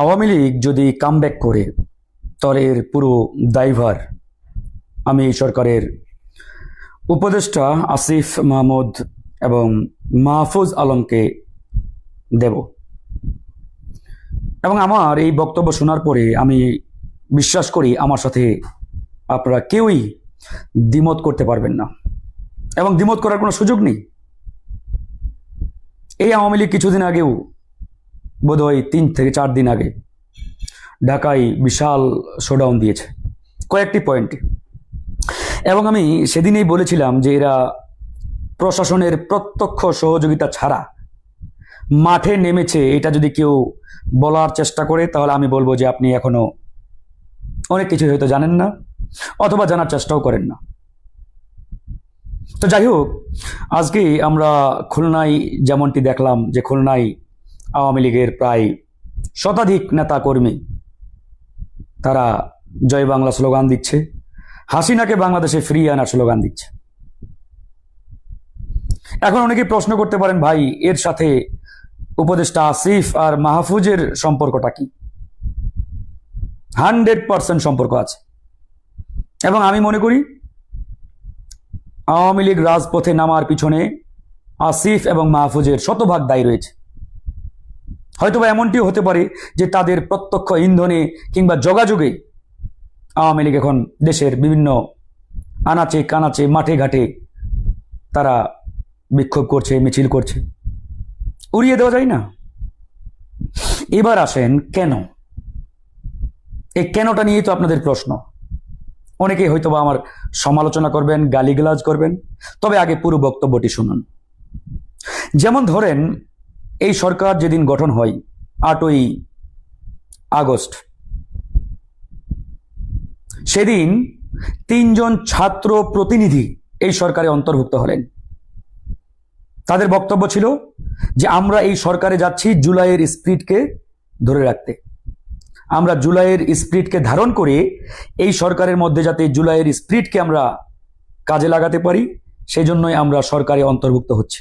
আওয়ামী লীগ যদি কামব্যাক করে তাহলে এর পুরো দায়ভার, আমি সরকারের উপদেষ্টা আসিফ মাহমুদ এবং মাহফুজ আলমকে দেব। এবং আমার এই বক্তব্য শোনার পরে আমি বিশ্বাস করি আমার সাথে আপনারা কেউই দ্বিমত করতে পারবেন না। এবং দ্বিমত করার কোনো সুযোগ নেই। এই আওয়ামী লীগ কিছুদিন আগেও বোধহয় তিন থেকে চার দিন আগে ঢাকায় বিশাল শোডাউন দিয়েছে। কয়েকটি পয়েন্টে এবং আমি সেদিনেই বলেছিলাম যে এরা প্রশাসনের প্রত্যক্ষ সহযোগিতা ছাড়া মাঠে নেমেছে, এটা যদি কেউ বলার চেষ্টা করে, তাহলে আমি বলব যে আপনি এখনও অনেক কিছু হয়তো জানেন না, অথবা জানার চেষ্টাও করেন না। তো যাই হোক, আজকে আমরা খুলনায় যেমনটি দেখলাম যে খুলনায় আওয়ামী লীগের প্রায় শতাধিক নেতা কর্মী তারা জয় বাংলা স্লোগান দিচ্ছে। হাসিনাকে বাংলাদেশে ফ্রি আনার স্লোগান দিচ্ছে। এখন অনেকে প্রশ্ন করতে পারেন, ভাই, এর সাথে উপদেষ্টা আসিফ আর মাহফুজের সম্পর্কটা কি? হান্ড্রেড পার্সেন্ট সম্পর্ক আছে। এবং আমি মনে করি, আওয়ামী লীগ রাজপথে নামার পিছনে আসিফ এবং মাহফুজের শতভাগ দায়ী রয়েছে। হয়তোবা এমনটিও হতে পারে যে তাদের প্রত্যক্ষ ইন্ধনে কিংবা যোগাযোগে আওয়ামী লীগ এখন দেশের বিভিন্ন আনাচে কানাচে, মাঠে ঘাটে তারা বিক্ষোভ করছে, মিছিল করছে। উড়িয়ে দেওয়া যায় না। এবার আসেন কেন? এই কেনটা নিয়েই তো আপনাদের প্রশ্ন। অনেকে হয়তো আমার সমালোচনা করবেন, গালিগালাজ করবেন, তবে আগে পুরো বক্তব্যটি শুনুন। যেমন ধরেন এই সরকার যেদিন গঠন হয়, আটই আগস্ট, সেদিন তিনজন ছাত্র প্রতিনিধি এই সরকারে অন্তর্ভুক্ত হলেন। তাদের বক্তব্য ছিল যে, আমরা এই সরকারে যাচ্ছি জুলাইয়ের স্পিরিটকে ধরে রাখতে। আমরা জুলাইয়ের স্পিরিটকে ধারণ করে এই সরকারের মধ্যে যাতে জুলাইয়ের স্পিরিটকে আমরা কাজে লাগাতে পারি সেই জন্যই আমরা সরকারে অন্তর্ভুক্ত হচ্ছি।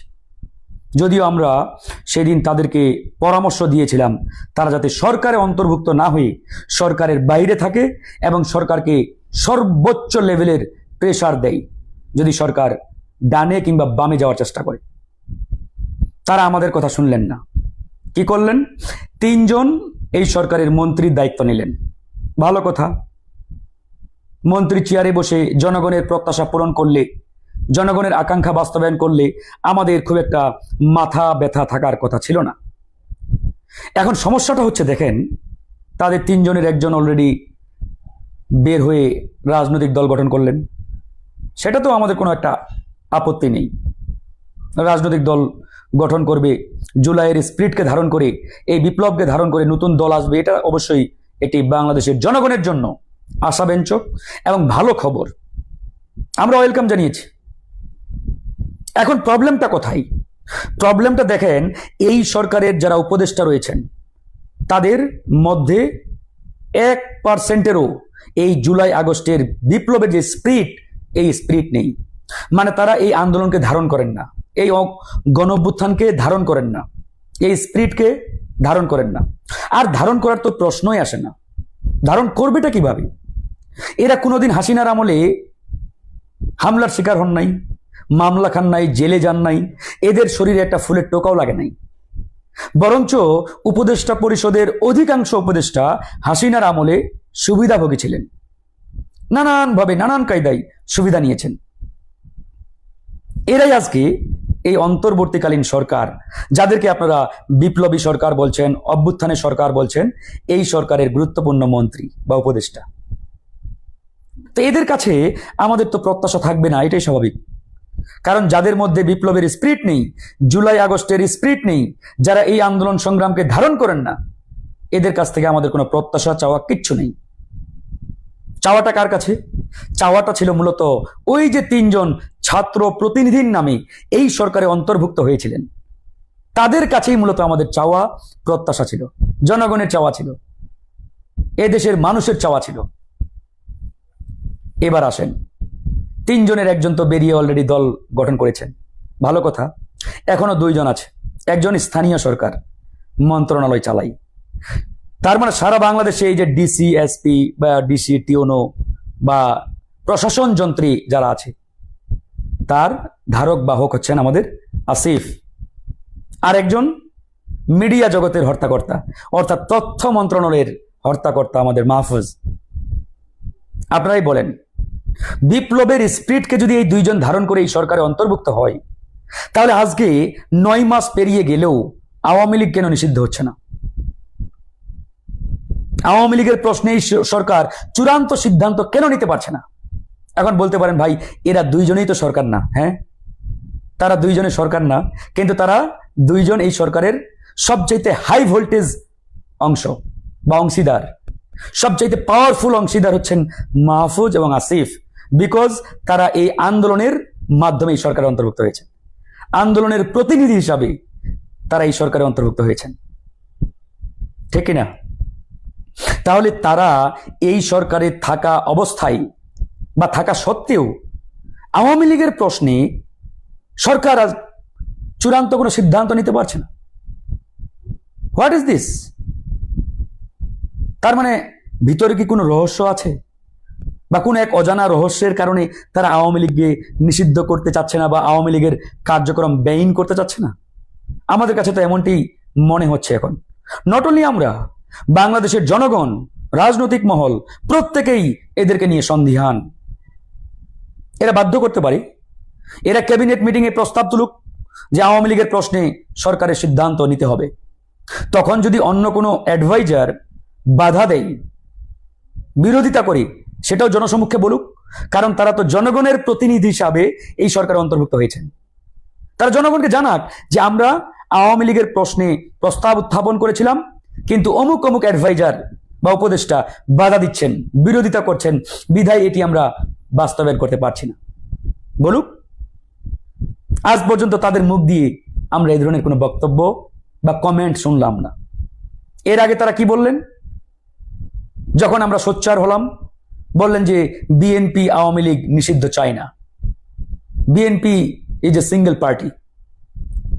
যদিও আমরা সেদিন তাদেরকে পরামর্শ দিয়েছিলাম, তারা যাতে সরকারে অন্তর্ভুক্ত না হয়ে সরকারের বাইরে থাকে এবং সরকারকে সর্বোচ্চ লেভেলের প্রেশার দেয়, যদি সরকার ডানে কিংবা বামে যাওয়ার চেষ্টা করে। তারা আমাদের কথা শুনলেন না। কি করলেন? তিনজন এই সরকারের মন্ত্রীর দায়িত্ব নিলেন। ভালো কথা। মন্ত্রী চেয়ারে বসে জনগণের প্রত্যাশা পূরণ করলে জনগণের আকাঙ্ক্ষা বাস্তবায়ন করলে আমাদের খুব একটা মাথা ব্যথা থাকার কথা ছিল না। এখন সমস্যাটা হচ্ছে, দেখেন, তাদের তিনজনের একজন অলরেডি বের হয়ে রাজনৈতিক দল গঠন করলেন। সেটা তো আমাদের কোনো একটা আপত্তি নেই। রাজনৈতিক দল গঠন করবে, জুলাইয়ের স্প্রিটকে ধারণ করে, এই বিপ্লবকে ধারণ করে নতুন দল আসবে, এটা অবশ্যই এটি বাংলাদেশের জনগণের জন্য আশাব্যঞ্জক এবং ভালো খবর। আমরা ওয়েলকাম জানিয়েছি। এখন প্রবলেমটা কোথায়? প্রবলেমটা দেখেন, এই সরকারের যারা উপদেষ্টা রয়েছেন, তাদের মধ্যে এক পার্সেন্টেরও এই জুলাই আগস্টের বিপ্লবের যে স্প্রিট এই স্প্রিট নেই। মানে তারা এই আন্দোলনকে ধারণ করেন না। এই গণভ্যুত্থানকে ধারণ করেন না। এই স্প্রিটকে ধারণ করেন না। আর ধারণ করার তো প্রশ্নই আসে না। ধারণ করবেটা কীভাবে? এরা কোনোদিন হাসিনার আমলে হামলার শিকার হন নাই। মামলা খান নাই, জেলে যান নাই, এদের শরীরে একটা ফুলের টোকাও লাগে নাই। বরঞ্চ উপদেষ্টা পরিষদের অধিকাংশ উপদেষ্টা হাসিনার আমলে সুবিধাভোগী ছিলেন। নানানভাবে, নানান কায়দায় সুবিধা নিয়েছেন। এরাই আজকে এই অন্তর্বর্তীকালীন সরকার, যাদেরকে আপনারা বিপ্লবী সরকার বলছেন অভ্যুত্থানের সরকার বলছেন, এই সরকারের গুরুত্বপূর্ণ মন্ত্রী বা উপদেষ্টা। তো এদের কাছে আমাদের তো প্রত্যাশা থাকবে না, এটাই স্বাভাবিক। কারণ যাদের মধ্যে বিপ্লবের স্পিরিট নেই, জুলাই, আগস্টের স্পিরিট নেই, যারা এই আন্দোলন সংগ্রামকে ধারণ করেন না, এদের কাছ থেকে আমাদের কোনো প্রত্যাশা, চাওয়া কিচ্ছু নেই। চাওয়াটা কার কাছে? চাওয়াটা ছিল মূলত ওই যে তিনজন ছাত্র প্রতিনিধির নামে এই সরকারে অন্তর্ভুক্ত হয়েছিলেন। তাদের কাছেই মূলত আমাদের চাওয়া, প্রত্যাশা ছিল, জনগণের চাওয়া ছিল, এদেশের মানুষের চাওয়া ছিল। এবার আসেন তিনজনের একজন তো বেরিয়ে অলরেডি দল গঠন করেছেন। ভালো কথা, এখনও দুইজন আছে। একজন স্থানীয় সরকার, মন্ত্রণালয় চালাই। তার মানে সারা বাংলাদেশে এই যে ডিসি এসপি বা ডিসি টিওনো বা প্রশাসন যন্ত্রী যারা আছে, তার ধারক বাহক হচ্ছেন আমাদের আসিফ। আর একজন মিডিয়া জগতের হর্তাকর্তা, অর্থাৎ তথ্য মন্ত্রণালয়ের হর্তাকর্তা আমাদের মাহফুজ। আপনারাই বলেন বিপ্লবের স্পিরিটকে যদি এই দুইজন ধারণ করে এই সরকারে অন্তর্ভুক্ত হয়, তাহলে আজকে নয় মাস পেরিয়ে গেলেও আওয়ামী লীগ কেন নিষিদ্ধ হচ্ছে না? আওয়ামী লীগের প্রশ্নে সরকার চূড়ান্ত সিদ্ধান্ত কেন নিতে পারছে না? এখন বলতে পারেন, ভাই, এরা দুইজনেই তো সরকার না হ্যাঁ? তারা দুইজনে সরকার না, কিন্তু তারা দুইজন এই সরকারের সবচাইতে হাই ভোল্টেজ অংশ বা অংশীদার। সবচাইতে পাওয়ারফুল অংশীদার হচ্ছেন মাহফুজ এবং আসিফ। বিকজ তারা এই আন্দোলনের মাধ্যমে এই সরকারে অন্তর্ভুক্ত হয়েছে। আন্দোলনের প্রতিনিধি হিসাবে তারা এই সরকারে অন্তর্ভুক্ত হয়েছেন। ঠিক কিনা? তাহলে তারা এই সরকারে থাকা অবস্থায় বা থাকা সত্ত্বেও আওয়ামী লীগের প্রশ্নে সরকার চূড়ান্ত কোনো সিদ্ধান্ত নিতে পারছে না। হোয়াট ইজ দিস তার মানে ভিতরে কি কোনো রহস্য আছে? বা কোনো এক অজানা রহস্যের কারণে তারা আওয়ামী লীগকে নিষিদ্ধ করতে চাচ্ছে না বা আওয়ামী লীগের কার্যক্রম ব্যয়ীন করতে চাচ্ছে না? আমাদের কাছে তো এমনটি মনে হচ্ছে এখন। নট অনলি আমরা, বাংলাদেশের জনগণ, রাজনৈতিক মহল, প্রত্যেকেই এদেরকে নিয়ে সন্দিহান। এরা বাধ্য করতে পারে। এরা ক্যাবিনেট মিটিংয়ে প্রস্তাব তুলুক যে আওয়ামী লীগের প্রশ্নে সরকারের সিদ্ধান্ত নিতে হবে। তখন যদি অন্য কোনো অ্যাডভাইজার বাধা দেয়, বিরোধিতা করে সেটাও জনসমক্ষে বলুক, কারণ তারা তো জনগণের প্রতিনিধি হিসাবে এই সরকারে অন্তর্ভুক্ত হয়েছেন। তারা জনগণকে জানাক যে আমরা আওয়ামী লীগের প্রশ্নে প্রস্তাব উত্থাপন করেছিলাম, কিন্তু অমুক অমুক অ্যাডভাইজার বা উপদেষ্টা বাধা দিচ্ছেন, বিরোধিতা করছেন, বিধায় এটি আমরা বাস্তবায়ন করতে পারছি না। বলুক, আজ পর্যন্ত তাদের মুখ দিয়ে আমরা এই ধরনের কোনো বক্তব্য বা কমেন্ট শুনলাম না। এর আগে তারা কি বললেন? যখন আমরা সোচ্চার হলাম বললেন যে বিএনপি আওয়ামী লীগ নিষিদ্ধ চায় না BNP is a single party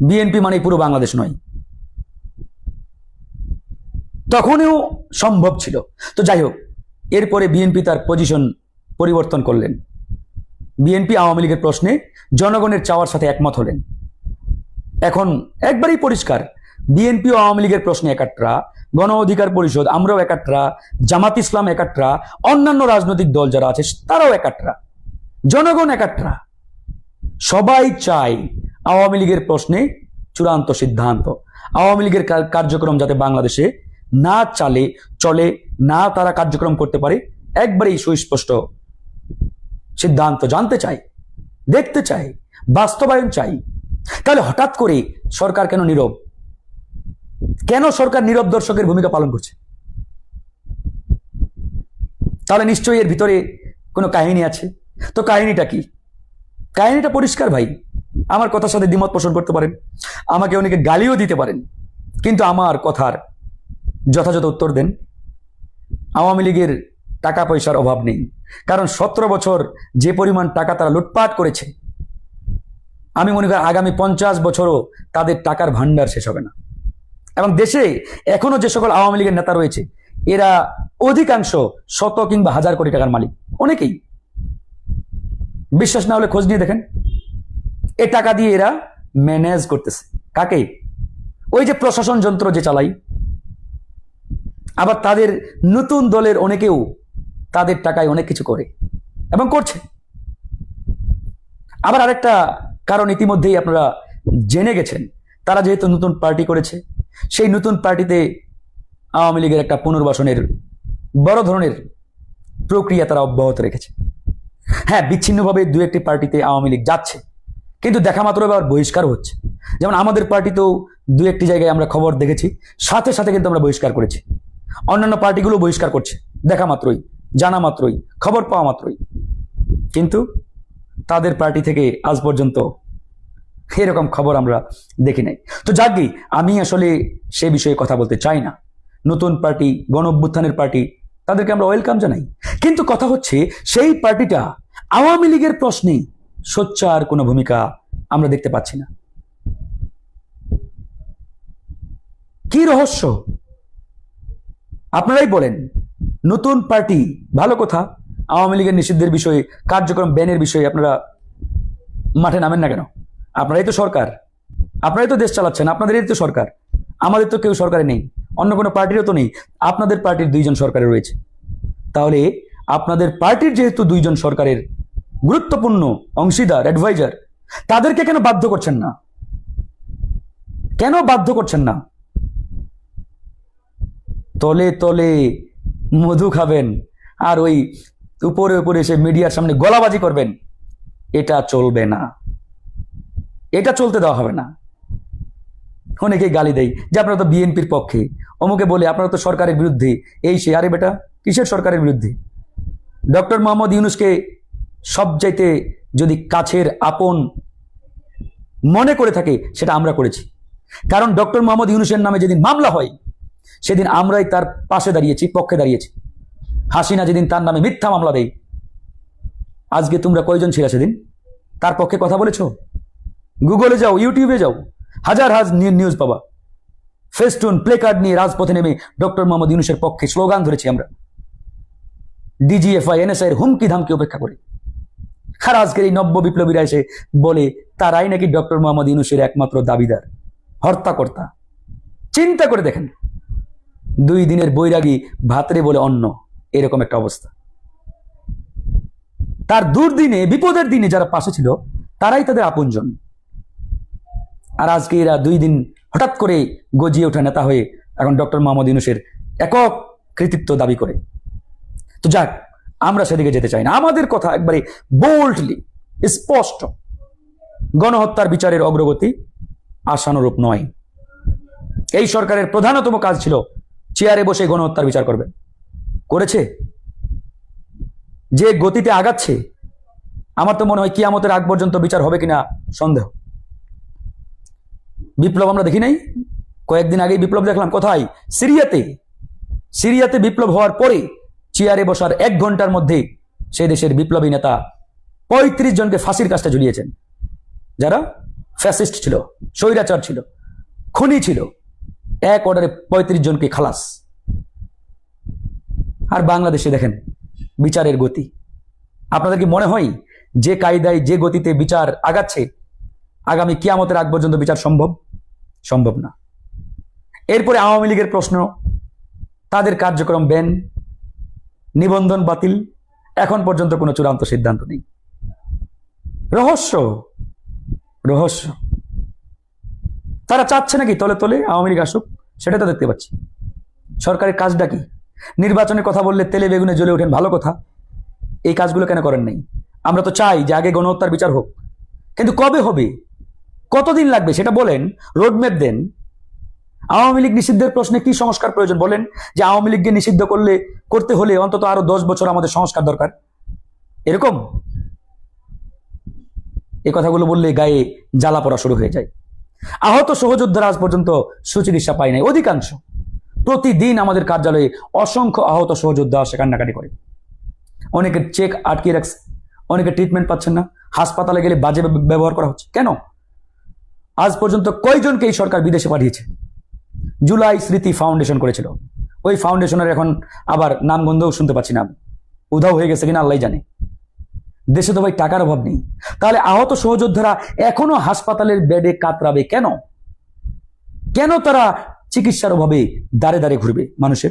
BNP মানে পুরো বাংলাদেশ নয়। তখনও সম্ভব ছিল। তো যাই হোক, এরপরে বিএনপি তার পজিশন পরিবর্তন করলেন। বিএনপি আওয়ামী লীগের প্রশ্নে জনগণের চাওয়ার সাথে একমত হলেন। এখন একবারেই পরিষ্কার বিএনপি আওয়ামী লীগের প্রশ্নে একাত্রা, গণ অধিকার পরিষদ, আমরাও একাত্রা, জামাত ইসলাম একাত্রা, অন্যান্য রাজনৈতিক দল যারা আছে তারাও একাত্রা, জনগণ একাত্রা। সবাই চায় আওয়ামী লীগের প্রশ্নে চূড়ান্ত সিদ্ধান্ত। আওয়ামী লীগের কার্যক্রম যাতে বাংলাদেশে না চালে, চলে, না তারা কার্যক্রম করতে পারে, একবারেই সুস্পষ্ট সিদ্ধান্ত জানতে চাই, দেখতে চাই, বাস্তবায়ন চাই। তাহলে হঠাৎ করে সরকার কেন নীরব? কেন সরকার নীরব দর্শকের ভূমিকা পালন করছে? তাহলে নিশ্চয়ই এর ভিতরে কোনো কাহিনী আছে? তো কাহিনীটা কি? কাহিনীটা পরিষ্কার ভাই। আমার কথার সাথে দ্বিমত পোষণ করতে পারেন। আমাকে অনেকে গালিও দিতে পারেন। কিন্তু আমার কথার যথাযথ উত্তর দেন। আওয়ামী লীগের টাকা পয়সার অভাব নেই। কারণ সতেরো বছর যে পরিমাণ টাকা তারা লুটপাট করেছে, আমি মনে করি আগামী পঞ্চাশ বছরও তাদের টাকার ভান্ডার শেষ হবে না। এবং দেশে এখনও যে সকল আওয়ামী লীগের নেতা রয়েছে, এরা অধিকাংশ শত কিংবা হাজার কোটি টাকার মালিক। অনেকেই। বিশ্বাস না হলে খোঁজ নিয়ে দেখেন। এ টাকা দিয়ে এরা ম্যানেজ করতেছে। কাকে? ওই যে প্রশাসন যন্ত্র যে চালাই। আবার তাদের নতুন দলের অনেকেও তাদের টাকায় অনেক কিছু করে এবং করছে। আবার আরেকটা কারণ ইতিমধ্যেই আপনারা জেনে গেছেন। তারা যেহেতু নতুন পার্টি করেছে সেই নতুন পার্টিতে আওয়ামী লীগের একটা পুনর্বাসনের বড় ধরনের প্রক্রিয়া তারা অব্যাহত রেখেছে। হ্যাঁ বিচ্ছিন্নভাবে দু একটি পার্টিতে আওয়ামী লীগ যাচ্ছে, কিন্তু দেখা মাত্র এবার বহিষ্কার হচ্ছে। যেমন আমাদের পার্টিতেও দু একটি জায়গায় আমরা খবর দেখেছি, সাথে সাথে কিন্তু আমরা বহিষ্কার করেছি। অন্যান্য পার্টিগুলো বহিষ্কার করছে, দেখা মাত্রই, জানা মাত্রই, খবর পাওয়া মাত্রই। কিন্তু তাদের পার্টি থেকে আজ পর্যন্ত এরকম খবর আমরা দেখি নাই। তো যাকগে আমি আসলে সে বিষয়ে কথা বলতে চাই না। নতুন পার্টি গণ অভ্যুত্থানের পার্টি, তাদেরকে আমরা ওয়েলকাম জানাই। কিন্তু কথা হচ্ছে, সেই পার্টিটা আওয়ামী লীগের প্রশ্নে সোচ্চার কোনো ভূমিকা আমরা দেখতে পাচ্ছি না। কি রহস্য? আপনারাই বলেন, নতুন পার্টি ভালো কথা, আওয়ামী লীগের নিষিদ্ধের বিষয়ে, কার্যক্রম ব্যানের বিষয়ে আপনারা মাঠে নামেন না কেন? আপনারাই তো সরকার। আপনারাই তো দেশ চালাচ্ছেন, আপনাদেরই তো সরকার। আমাদের তো কেউ সরকারে নেই, অন্য কোনো পার্টিরও তো নেই। আপনাদের পার্টির দুইজন সরকারে রয়েছে। তাহলে আপনাদের পার্টির যেহেতু দুইজন সরকারের গুরুত্বপূর্ণ অংশীদার অ্যাডভাইজার তাদেরকে কেন বাধ্য করছেন না? কেন বাধ্য করছেন না? তলে তলে মধু খাবেন আর ওই উপরে উপরে এসে মিডিয়ার সামনে গলাবাজি করবেন, এটা চলবে না। এটা চলতে দেওয়া হবে না। অনেকে গালি দেয় যে আপনারা তো বিএনপির পক্ষে। অমুকে বলে আপনারা তো সরকারের বিরুদ্ধে। এই সে আরে বেটা, কিসের সরকারের বিরুদ্ধে? ডক্টর মোহাম্মদ ইউনুসকে সবচাইতে যদি কাছের আপন মনে করে থাকে, সেটা আমরা করেছি। কারণ ডক্টর মোহাম্মদ ইউনুসের নামে যেদিন মামলা হয়, সেদিন আমরাই তার পাশে দাঁড়িয়েছি, পক্ষে দাঁড়িয়েছি। হাসিনা যেদিন তার নামে মিথ্যা মামলা দেয়, আজকে তোমরা কয়জন ছিল সেদিন? তার পক্ষে কথা বলেছ? গুগলে যাও ইউটিউবে যাও। হাজার হাজার নিউজ পাবা। ফেস্টুন প্লে কার্ড নিয়ে রাজপথে নেমে ডক্টর মোহাম্মদ ইউনুসের পক্ষে স্লোগান ধরেছি আমরা। ডিজিএফআই এনএসআই এর হুমকি ধামকি উপেক্ষা করে। আর আজকের এই নব্য বিপ্লবীরা এসে বলে, তারাই নাকি ডক্টর মোহাম্মদ ইউনুসের একমাত্র দাবিদার, হর্তাকর্তা। চিন্তা করে দেখেন। দুই দিনের বৈরাগী ভাতরে বলে অন্য এরকম একটা অবস্থা। তার দুর্দিনে, বিপদের দিনে যারা পাশে ছিল, তারাই তাদের আপনজন। আর আজকে এরা দুই দিন হঠাৎ করে গজিয়ে ওঠা নেতা হয়ে এখন ডক্টর মোহাম্মদ ইউনুসের একক কৃতিত্ব দাবি করে। তো যাক, আমরা সেদিকে যেতে চাই না। আমাদের কথা একবারে বোল্ডলি স্পষ্ট, গণহত্যার বিচারের অগ্রগতি আশানুরূপ নয়। এই সরকারের প্রধানতম কাজ ছিল চেয়ারে বসে গণহত্যার বিচার করবে। করেছে? যে গতিতে আগাচ্ছে, আমার তো মনে হয় কিয়ামতের আগ পর্যন্ত বিচার হবে কিনা সন্দেহ। বিপ্লব আমরা দেখি নাই। কয়েকদিন আগেই বিপ্লব দেখলাম, কোথায়? সিরিয়াতে। সিরিয়াতে বিপ্লব হওয়ার পরে চেয়ারে বসার এক ঘণ্টার মধ্যে সেই দেশের বিপ্লবী নেতা পঁয়ত্রিশ জনকে ফাঁসির কাজটা ঝুলিয়েছেন। যারা ফ্যাসিস্ট ছিল, স্বৈরাচার ছিল, খুনি ছিল, এক অর্ডারে পঁয়ত্রিশ জনকে খালাস। আর বাংলাদেশে দেখেন, বিচারের গতি। আপনাদের কি মনে হয়, যে কায়দায়, যে গতিতে বিচার আগাচ্ছে, আগামী কিয়ামতের আগ পর্যন্ত বিচার সম্ভব? সম্ভব না। এরপরে আওয়ামী লীগের প্রশ্ন, তাদের কার্যক্রম ব্যান নিবন্ধন বাতিল, এখন পর্যন্ত কোনো চূড়ান্ত সিদ্ধান্ত নেই। রহস্য রহস্য। তারা চাচ্ছে নাকি তলে তলে আওয়ামী লীগ আসুক, সেটা তো দেখতে পাচ্ছি। সরকারের কাজটা কি? নির্বাচনের কথা বললে তেলে বেগুনে জ্বলে ওঠেন ভালো কথা। এই কাজগুলো কেন করেন নাই? আমরা তো চাই যে আগে গণহত্যার বিচার হোক। কিন্তু কবে হবে? কতদিন লাগবে সেটা বলেন রোডম্যাপ দেন। আওয়ামী লীগ নিষিদ্ধের প্রশ্নে কি সংস্কার প্রয়োজন বলেন? যে আওয়ামী লীগকে নিষিদ্ধ করলে, করতে হলে অন্তত আরও দশ বছর আমাদের সংস্কার দরকার। এরকম? এই কথাগুলো বললে গায়ে জ্বালা পড়া শুরু হয়ে যায়। আহত সহযোদ্ধারা আজ পর্যন্ত সুচিকিৎসা পায় নাই। অধিকাংশ। প্রতিদিন আমাদের কার্যালয়ে অসংখ্য আহত সহযোদ্ধা আসে কান্নাকাটি করে। অনেকের চেক আটকে রাখছে। অনেকে ট্রিটমেন্ট পাচ্ছেন না। হাসপাতালে গেলে বাজে ব্যবহার করা হচ্ছে। কেন? আজ পর্যন্ত কয়জনকে এই সরকার বিদেশে পাঠিয়েছে? জুলাই স্মৃতি ফাউন্ডেশন করেছিল। ওই ফাউন্ডেশনের এখন আবার নামগন্ধও শুনতে পাচ্ছি না। উধাও হয়ে গেছে কিনা আল্লাহ জানে। দেশে তো ভাই টাকার অভাব নেই। তাহলে আহত সহযোদ্ধারা এখনও হাসপাতালের বেডে কাতরাবে কেন? কেন তারা চিকিৎসার অভাবে দাঁড়ে দাঁড়ে ঘুরবে মানুষের?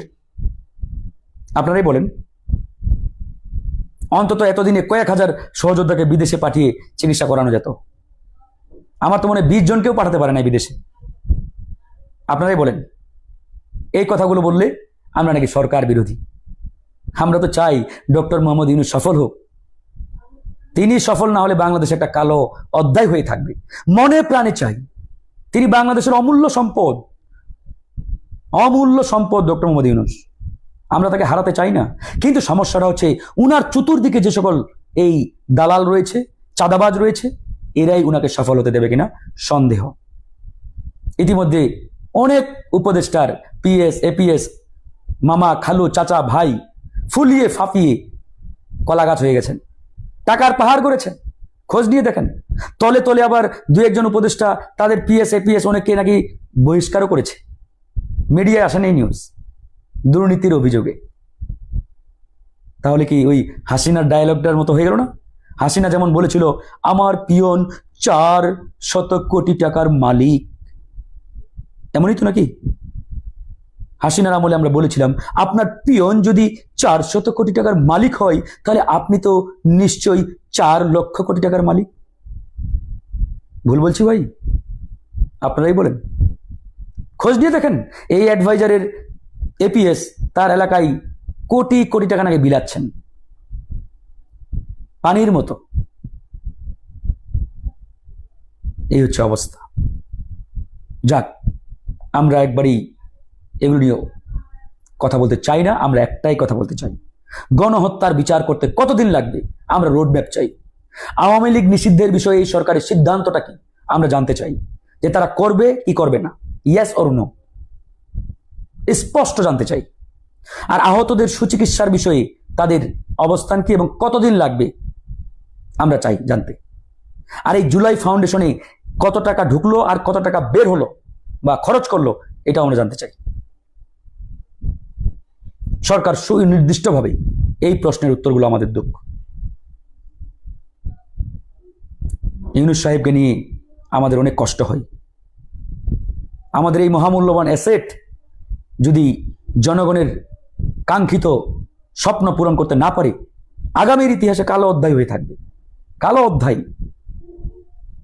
আপনারাই বলেন। অন্তত এতদিনে কয়েক হাজার সহযোদ্ধাকে বিদেশে পাঠিয়ে চিকিৎসা করানো যেত। আমার তো মনে হয় বিশ জনকেও পাঠাতে পারে না বিদেশে। আপনারাই বলেন। এই কথাগুলো বললে আমরা নাকি সরকার বিরোধী। আমরা তো চাই ডক্টর মোহাম্মদ ইউনুস সফল হোক। তিনি সফল না হলে বাংলাদেশ একটা কালো অধ্যায় হয়ে থাকবে। মনে প্রাণে চাই তিনি বাংলাদেশের অমূল্য সম্পদ। অমূল্য সম্পদ ডক্টর মোহাম্মদ ইউনুস। আমরা তাকে হারাতে চাই না। কিন্তু সমস্যাটা হচ্ছে উনার চতুর্দিকে যে সকল এই দালাল রয়েছে, চাঁদাবাজ রয়েছে এরাই উনাকে সফল হতে দেবে কিনা? সন্দেহ। ইতিমধ্যে অনেক উপদেষ্টার পিএস, এপিএস, মামা, খালু, চাচা, ভাই ফুলিয়ে ফাঁপিয়ে কলা গাছ হয়ে গেছেন। টাকার পাহাড় করেছেন খোঁজ নিয়ে দেখেন। তলে তলে আবার দু একজন উপদেষ্টা তাদের পিএস, এপিএস অনেককে নাকি বহিষ্কারও করেছে। মিডিয়ায় আসেন এই নিউজ, দুর্নীতির অভিযোগে। তাহলে কি ওই হাসিনার ডায়লগটার মতো হয়ে গেল না? হাসিনা যেমন বলেছিল, আমার পিয়ন চার শত কোটি টাকার মালিক। এমনই তো নাকি? হাসিনার আমলে আমরা বলেছিলাম, আপনার পিয়ন যদি চার শত কোটি টাকার মালিক হয়, তাহলে আপনি তো নিশ্চয়ই চার লক্ষ কোটি টাকার মালিক। ভুল বলছি ভাই? আপনারাই বলেন। খোঁজ নিয়ে দেখেন, এই অ্যাডভাইজারের এপিএস তার এলাকায় কোটি কোটি টাকা নাকি বিলাচ্ছেন। পানির মতো। এই হচ্ছে অবস্থা। যাক, আমরা একবারই এগুলো নিয়েও কথা বলতে চাই না, আমরা একটাই কথা বলতে চাই। গণহত্যার বিচার করতে কতদিন লাগবে? আমরা রোড ম্যাপ চাই। আওয়ামী লীগ নিষিদ্ধের বিষয়ে এই সরকারের সিদ্ধান্তটা কি? আমরা জানতে চাই যে তারা করবে কি করবে না। ইয়াস অর নো স্পষ্ট জানতে চাই। আর আহতদের সুচিকিৎসার বিষয়ে তাদের অবস্থান কি এবং কতদিন লাগবে? আমরা চাই জানতে। আর এই জুলাই ফাউন্ডেশনে কত টাকা ঢুকলো আর কত টাকা বের হলো বা খরচ করল এটা আমরা জানতে চাই। সরকার সুনির্দিষ্টভাবে এই প্রশ্নের উত্তরগুলো আমাদের দুঃখ ইউনুস সাহেবকে নিয়ে আমাদের অনেক কষ্ট হয়। আমাদের এই মহামূল্যবান অ্যাসেট যদি জনগণের কাঙ্ক্ষিত স্বপ্ন পূরণ করতে না পারে, আগামীর ইতিহাসে কালো অধ্যায় হয়ে থাকবে। কালো অধ্যায়।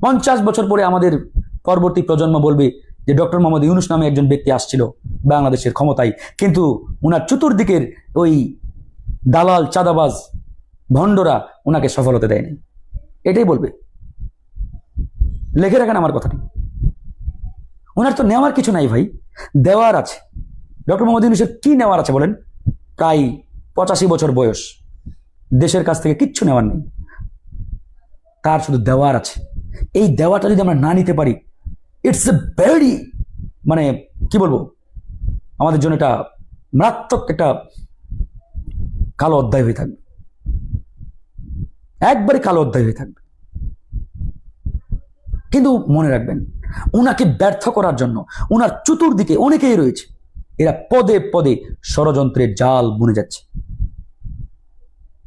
পঞ্চাশ বছর পরে আমাদের পরবর্তী প্রজন্ম বলবে যে ডক্টর মোহাম্মদ ইউনুস নামে একজন ব্যক্তি আসছিল বাংলাদেশের ক্ষমতায়। কিন্তু উনার চতুর্দিকের ওই দালাল, চাঁদাবাজ, ভণ্ডরা ওনাকে সফল হতে দেয়নি। এটাই বলবে। লেখে রাখেন আমার কথাটি। ওনার তো নেওয়ার কিছু নাই ভাই, দেওয়ার আছে। ডক্টর মোহাম্মদ ইউনুসের কি নেওয়ার আছে বলেন? প্রায় পঁচাশি বছর বয়স। দেশের কাছ থেকে কিচ্ছু নেওয়ার নেই। তার শুধু দেওয়ার আছে। এই দেওয়াটা যদি আমরা না নিতে পারি ইটস এ ভেরি মানে কি বলব, আমাদের জন্য এটা মারাত্মক একটা কালো অধ্যায় হয়ে থাকবে। একবারে কালো অধ্যায় হয়ে থাকবে। কিন্তু মনে রাখবেন, উনাকে ব্যর্থ করার জন্য ওনার চতুর্দিকে অনেকেই রয়েছে, এরা পদে পদে ষড়যন্ত্রের জাল বুনে যাচ্ছে।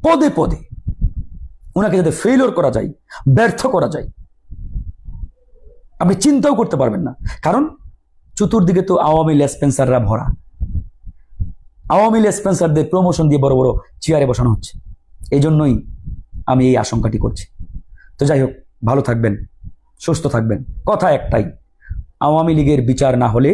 পদে পদে। ওনাকে যাতে ফেইলিওর করা যায়, ব্যর্থ করা যায়, আপনি চিন্তাও করতে পারবেন না। কারণ চতুর্দিকে তো আওয়ামী লেসপেন্সাররা ভরা। আওয়ামী লেসপেন্সারদের প্রমোশন দিয়ে বড় বড় চেয়ারে বসানো হচ্ছে। এই জন্যই আমি এই আশঙ্কাটি করছি। তো যাই হোক, ভালো থাকবেন, সুস্থ থাকবেন। কথা একটাই, আওয়ামী লীগের বিচার না হলে